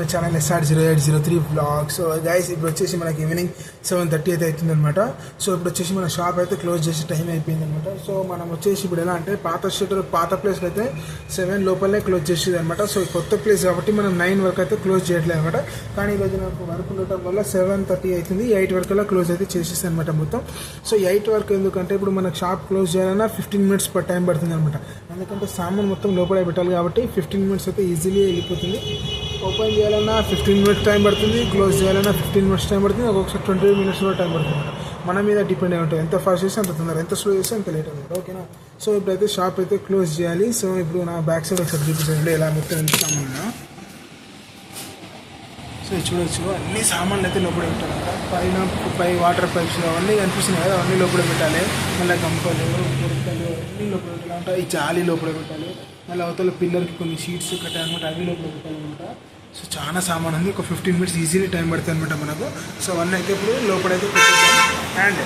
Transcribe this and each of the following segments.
My channel S R zero eight zero three vlog so guys ఇప్పుడు వచ్చేసి మనకి evening seven thirty అయితే అవుతుంది అనమాట సో ఇప్పుడు వచ్చేసి మన షాప్ అయితే క్లోజ్ చేసే టైం అయిపోయింది అనమాట సో మనం వచ్చేసి ఇప్పుడు ఎలా అంటే పాత షటర్ పాత ప్లేస్లో అయితే సెవెన్ లోపలే క్లోజ్ చేసేది అనమాట సో కొత్త ప్లేస్ కాబట్టి మనం నైన్ వరకు అయితే క్లోజ్ చేయట్లేదు అనమాట కానీ ఈరోజు నాకు వర్క్ ఉండటం వల్ల సెవెన్ థర్టీ అవుతుంది ఎయిట్ వరకు అలా క్లోజ్ అయితే చేసేసి అనమాట మొత్తం. సో ఎయిట్ వరకు ఎందుకంటే ఇప్పుడు మనకు షాప్ క్లోజ్ చేయాలన్నా ఫిఫ్టీన్ మినిట్స్ పర్ టైం పడుతుంది అనమాట ఎందుకంటే సామాన్ మొత్తం లోపలే పెట్టాలి కాబట్టి ఫిఫ్టీన్ మినిట్స్ అయితే ఈజీలీ వెళ్ళిపోతుంది. ఓపెన్ చేయాలన్నా ఫిఫ్టీన్ మినిట్స్ టైం పడుతుంది క్లోజ్ చేయాలన్నా ఫిఫ్టీన్ మినిట్స్ టైం పడుతుంది ఒక్కొక్కసారి ట్వంటీ మినిట్స్ కూడా టైం పడుతుంది. మన మీద డిపెండ్ అయి ఉంటుంది ఎంత ఫాస్ట్ చేస్తే అంత తొందర ఎంత స్లో చేస్తే అంత లేట్ అవుతుంది. ఓకేనా? సో ఇప్పుడైతే షాప్ అయితే క్లోజ్ చేయాలి. సో ఇప్పుడు నా బ్యాక్ సైడ్ ఒకసారి చూపించండి ఎలా మొత్తం ఎంత సామాన్ సో చూడొచ్చు. అన్ని సామాన్లు అయితే లోపల పెట్టాలి కదా పైన పై వాటర్ పైప్స్ అవన్నీ కనిపిస్తున్నాయి కదా అవన్నీ లోపల పెట్టాలి. మళ్ళీ గంపలు గురికలు అన్నీ లోపల పెట్టాలంట. ఈ జాలి లోపల పెట్టాలి. మళ్ళీ అవతల పిల్లర్కి కొన్ని షీట్స్ కట్టాలన్నమాట అవి లోపల పెట్టాలన్నమాట సో చాలా సామాన్ ఉంది. ఒక ఫిఫ్టీన్ మినిట్స్ ఈజీలీ టైం పడుతుంది అనమాట మనకు. సో అవన్నీ అయితే ఇప్పుడు లోపలైతే అండ్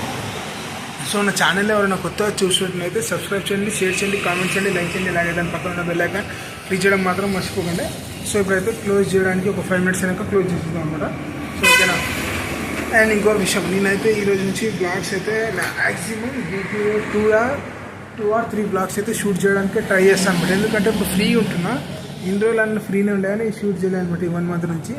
సో నా ఛానల్ ఎవరైనా కొత్తగా చూసినట్లయితే సబ్స్క్రైబ్ చేయండి షేర్ చేయండి కామెంట్ చేయండి లైక్ చేయండి. అలాగే దాని పక్కన ఉన్న బెల్ ఐకాన్ క్లిక్ చేయడం మాత్రం మర్చిపోకండి. సో ఇప్పుడైతే క్లోజ్ చేయడానికి ఒక ఫైవ్ మినిట్స్ అయినాక క్లోజ్ చేసేద్దాం అనమాట సో ఓకేనా అండ్ ఇంకో విషయం నేనైతే ఈ రోజు నుంచి బ్లాగ్స్ అయితే maximum weekly two or two or three vlogs అయితే షూట్ చేయడానికి ట్రై చేస్తాను అనమాట ఎందుకంటే ఇప్పుడు ఫ్రీ ఉంటున్నా. ఇన్ని రోజులు అన్న ఫ్రీనే ఉండే కానీ షూట్ చేయలేదు అనమాట ఈ వన్ మంత్ నుంచి.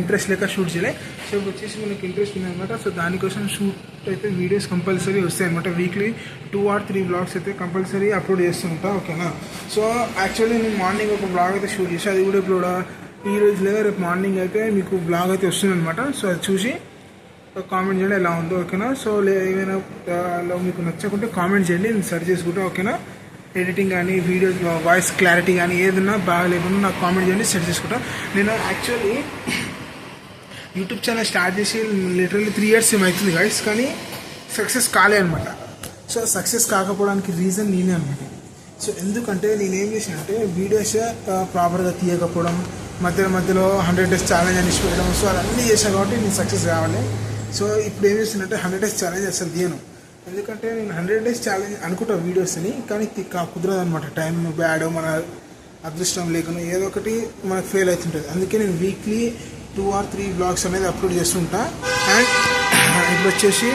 ఇంట్రెస్ట్ లేక షూట్ చేయలే. సో వచ్చేసి మనకి ఇంట్రెస్ట్ ఉంది అనమాట సో దానికోసం షూట్ అయితే వీడియోస్ కంపల్సరీ వస్తాయి అనమాట weekly two or three vlogs అయితే కంపల్సరీ అప్లోడ్ చేస్తుంటా ఓకేనా? సో యాక్చువల్లీ నేను మార్నింగ్ ఒక బ్లాగ్ అయితే షూట్ చేసి అది కూడా ఇప్పుడు ఈ రోజు లేదా రేపు మార్నింగ్ అయితే మీకు బ్లాగ్ అయితే వస్తుంది అనమాట సో అది చూసి కామెంట్ చేయండి ఎలా ఉందో ఓకేనా? సో లే ఏమైనా మీకు నచ్చకుంటే కామెంట్ చేయండి. నేను సర్చ్ చేసుకుంటా ఓకేనా? ఎడిటింగ్ కానీ వీడియో వాయిస్ క్లారిటీ కానీ ఏదన్నా బాగాలేకుండా నాకు కామెంట్ చేయండి సెట్ చేసుకుంటా. నేను యాక్చువల్లీ యూట్యూబ్ ఛానల్ స్టార్ట్ చేసి లిటరల్లీ త్రీ ఇయర్స్ ఏమవుతుంది గైస్ కానీ సక్సెస్ కాలే అనమాట సో సక్సెస్ కాకపోవడానికి రీజన్ నేనే అనమాట సో ఎందుకంటే నేను ఏం చేసిన అంటే వీడియోస్ ప్రాపర్గా తీయకపోవడం మధ్య మధ్యలో హండ్రెడ్ డేస్ ఛాలెంజ్ అని పెట్టడం సో అవన్నీ చేశాను కాబట్టి నేను సక్సెస్ కావాలి. సో ఇప్పుడు ఏం చేస్తున్నట్టే హండ్రెడ్ డేస్ ఛాలెంజ్ అసలు తీయను. ఎందుకంటే నేను హండ్రెడ్ డేస్ ఛాలెంజ్ అనుకుంటా వీడియోస్ని కానీ కుదరదు అనమాట టైం బ్యాడ్ మన అదృష్టం లేకుండా ఏదో ఒకటి మనకు ఫెయిల్ అవుతుంటుంది. అందుకే నేను weekly two or three vlogs అనేది అప్లోడ్ చేస్తుంటా. అండ్ ఇప్పుడు వచ్చేసి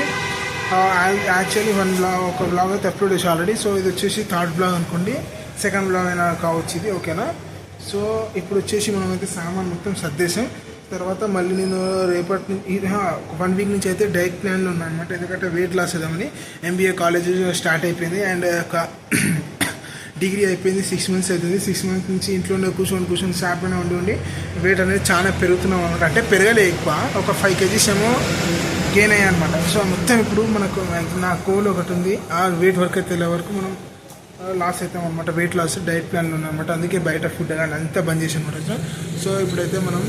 యాక్చువల్లీ వన్ బ్లాగ్ ఒక బ్లాగ్ అయితే అప్లోడ్ చేసి ఆల్రెడీ సో ఇది వచ్చేసి థర్డ్ బ్లాగ్ అనుకోండి. సెకండ్ బ్లాగ్ అయినా కావచ్చు ఇది ఓకేనా సో ఇప్పుడు వచ్చేసి మనమైతే సామాన్ మొత్తం సర్దేశాం తర్వాత మళ్ళీ నేను రేపటి నుంచి వన్ వీక్ నుంచి అయితే డైట్ ప్లాన్లో ఉన్నాను అనమాట ఎందుకంటే వెయిట్ లాస్ అవుదామని ఎంబీఏ కాలేజ్ స్టార్ట్ అయిపోయింది. అండ్ డిగ్రీ uh, అయిపోయింది. సిక్స్ మంత్స్ అవుతుంది సిక్స్ మంత్స్ నుంచి ఇంట్లోనే కూర్చొని కూర్చొని షాప్ ఉండి ఉండి వెయిట్ అనేది చాలా పెరుగుతున్నాం అనమాట అంటే పెరగలే ఎక్కువ. ఒక ఫైవ్ కేజీస్ ఏమో గెయిన్ అయ్యాయి అనమాట సో మొత్తం ఇప్పుడు మనకు నా కోల్ ఒకటి ఉంది. ఆ వెయిట్ వర్క్ అయితే వరకు మనం లాస్ అవుతాం అనమాట వెయిట్ లాస్ డైట్ ప్లాన్లో ఉన్నామన్నమాట అందుకే బయట ఫుడ్ కానీ అంతా బంద్ చేసాం అనమాట సో ఇప్పుడైతే మనం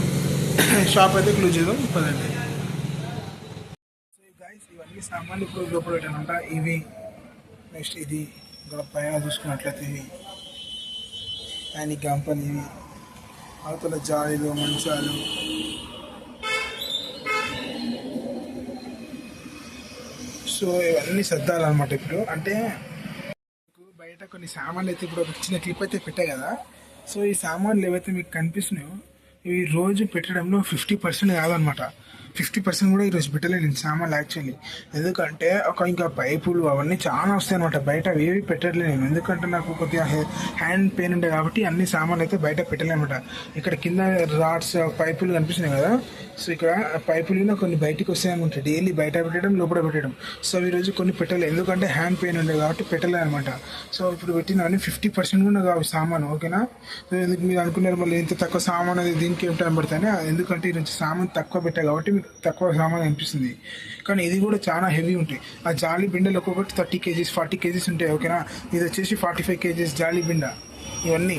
షాప్ అయితే క్లోజ్ చేద్దాం పదండి సో గైస్ ఇవన్నీ సామాన్లు ఇప్పుడు లోపల పెట్టానంట ఇవి నెక్స్ట్ ఇది ఇక్కడ పైన చూసుకున్నట్లయితే ఇవి. అండ్ ఈ గంపలు ఇవి. అవతల జాలీలు మంచాలు. సో ఇవన్నీ సర్దాలన్నమాట ఇప్పుడు. అంటే మీకు బయట కొన్ని సామాన్లు అయితే ఇప్పుడు ఒక చిన్న క్లిప్ అయితే పెట్టా కదా. సో ఈ సామాన్లు ఏవైతే మీకు కనిపిస్తున్నాయో ఈ రోజు పెట్టడంలో ఫిఫ్టీ పర్సెంట్ కాదనమాట. ఫిఫ్టీ పర్సెంట్ కూడా ఈరోజు పెట్టలేదు. నేను సామాన్లు యాక్చువల్లీ ఎందుకంటే ఒక ఇంకా పైపులు అవన్నీ చాలా వస్తాయి అనమాట బయట అవి ఏవి పెట్టట్లేదు నేను. ఎందుకంటే నాకు కొద్దిగా హ్యాండ్ పెయిన్ ఉండే కాబట్టి అన్ని సామాన్లు అయితే బయట పెట్టలేమన్నమాట ఇక్కడ కింద రాడ్స్ పైపులు కనిపిస్తున్నాయి కదా. సో ఇక్కడ పైపులు కొన్ని బయటికి వస్తాయి అనమాట డైలీ బయట పెట్టడం లోపల పెట్టడం. సో ఈరోజు కొన్ని పెట్టలేదు ఎందుకంటే హ్యాండ్ పెయిన్ ఉండే కాబట్టి పెట్టలేదు అనమాట సో ఇప్పుడు పెట్టినవన్నీ ఫిఫ్టీ పర్సెంట్ కూడా కావు సామాను. ఓకేనా? మీరు అనుకున్నారు మళ్ళీ ఇంత తక్కువ సామాన్ అది దీనికి ఏం టైం పడుతుంది. ఎందుకంటే ఈరోజు సామాన్ తక్కువ పెట్టా కాబట్టి మీకు తక్కువ సామాన్ అనిపిస్తుంది. కానీ ఇది కూడా చాలా హెవీ ఉంటాయి ఆ జాలి బిండలు ఒక్కొక్కటి థర్టీ కేజీస్ ఫార్టీ కేజీస్ ఉంటాయి ఓకేనా? ఇది వచ్చేసి ఫార్టీ ఫైవ్ కేజీస్ జాలి బిండ. ఇవన్నీ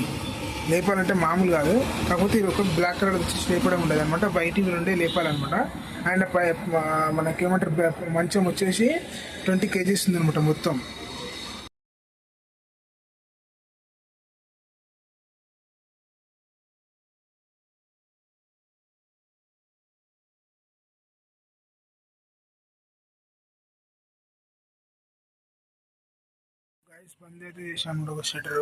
లేపాలంటే మామూలు కాదు. కాకపోతే ఇది ఒక బ్లాక్ కలర్ వచ్చేసి లేపడం ఉండదు అనమాట బయటికి నుండే లేపాలన్నమాట. అండ్ పై మనకేమంటారు మంచం వచ్చేసి ట్వంటీ కేజీస్ ఉందనమాట మొత్తం. గైస్ బంద్ అయితే చేశాను ఒక షటర్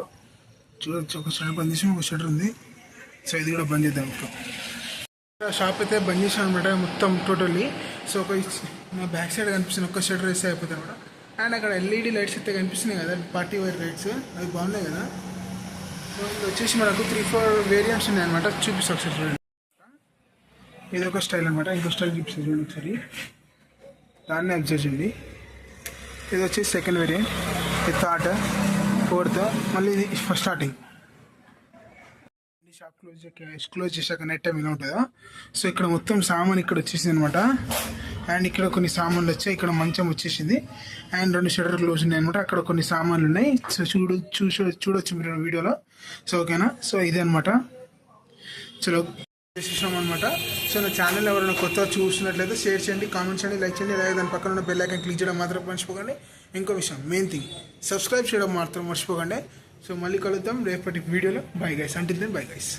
చూడొచ్చు ఒక షటర్ బంద్ చేసాం ఒక షటర్ ఉంది. సో ఇది కూడా బంద్ చేద్దాం ఇప్పుడు. షాప్ అయితే బంద్ చేసాను అనమాట మొత్తం టోటల్లీ సో ఒక నా బ్యాక్ సైడ్ కనిపిస్తుంది ఒక్క షటర్ వేస్తే అయిపోతుంది అనమాట అండ్ అక్కడ ఎల్ఈడి లైట్స్ అయితే కనిపిస్తున్నాయి కదా పార్టీ వైర్ లైట్స్ అవి బాగున్నాయి కదా. సో ఇది వచ్చేసి మనకు త్రీ ఫోర్ వేరియంట్స్ ఉన్నాయి అనమాట చూపిస్తా ఒకసారి చూడండి. ఇది ఒక స్టైల్ అనమాట ఇంకో స్టైల్ చూపిస్తాను చూడండి ఒకసారి. దాన్ని అబ్జర్వ్ చేయండి. ఇది వచ్చేసి సెకండ్ వేరియంట్ థర్డ్ ఫోర్త్ మళ్ళీ ఇది first starting shop close close చేశాక నెట్ టైం ఇలా ఉంటుందా? సో ఇక్కడ మొత్తం సామాన్ ఇక్కడ వచ్చేసింది అనమాట అండ్ ఇక్కడ కొన్ని సామాన్లు వచ్చాయి. ఇక్కడ మంచం వచ్చేసింది. అండ్ రెండు షటర్ క్లోజ్ ఉన్నాయి అనమాట అక్కడ కొన్ని సామాన్లు ఉన్నాయి. సో చూడు చూసి చూడొచ్చు మీరు వీడియోలో. సో ఓకేనా సో ఇదే అనమాట చలో చేసేసాం అనమాట సో నా ఛానల్ ఎవరైనా కొత్త చూసినట్లయితే షేర్ చేయండి కామెంట్ చేయండి లైక్ చేయండి. అలాగే దాని పక్కన ఉన్న బెల్ ఐకన్ క్లిక్ చేయడం మాత్రం మర్చిపోకండి. ఇంకో విషయం మెయిన్ థింగ్ సబ్స్క్రైబ్ చేయడం మాత్రం మర్చిపోకండి. సో మళ్ళీ కలుద్దాం రేపటి వీడియోలో. Bye guys until then bye guys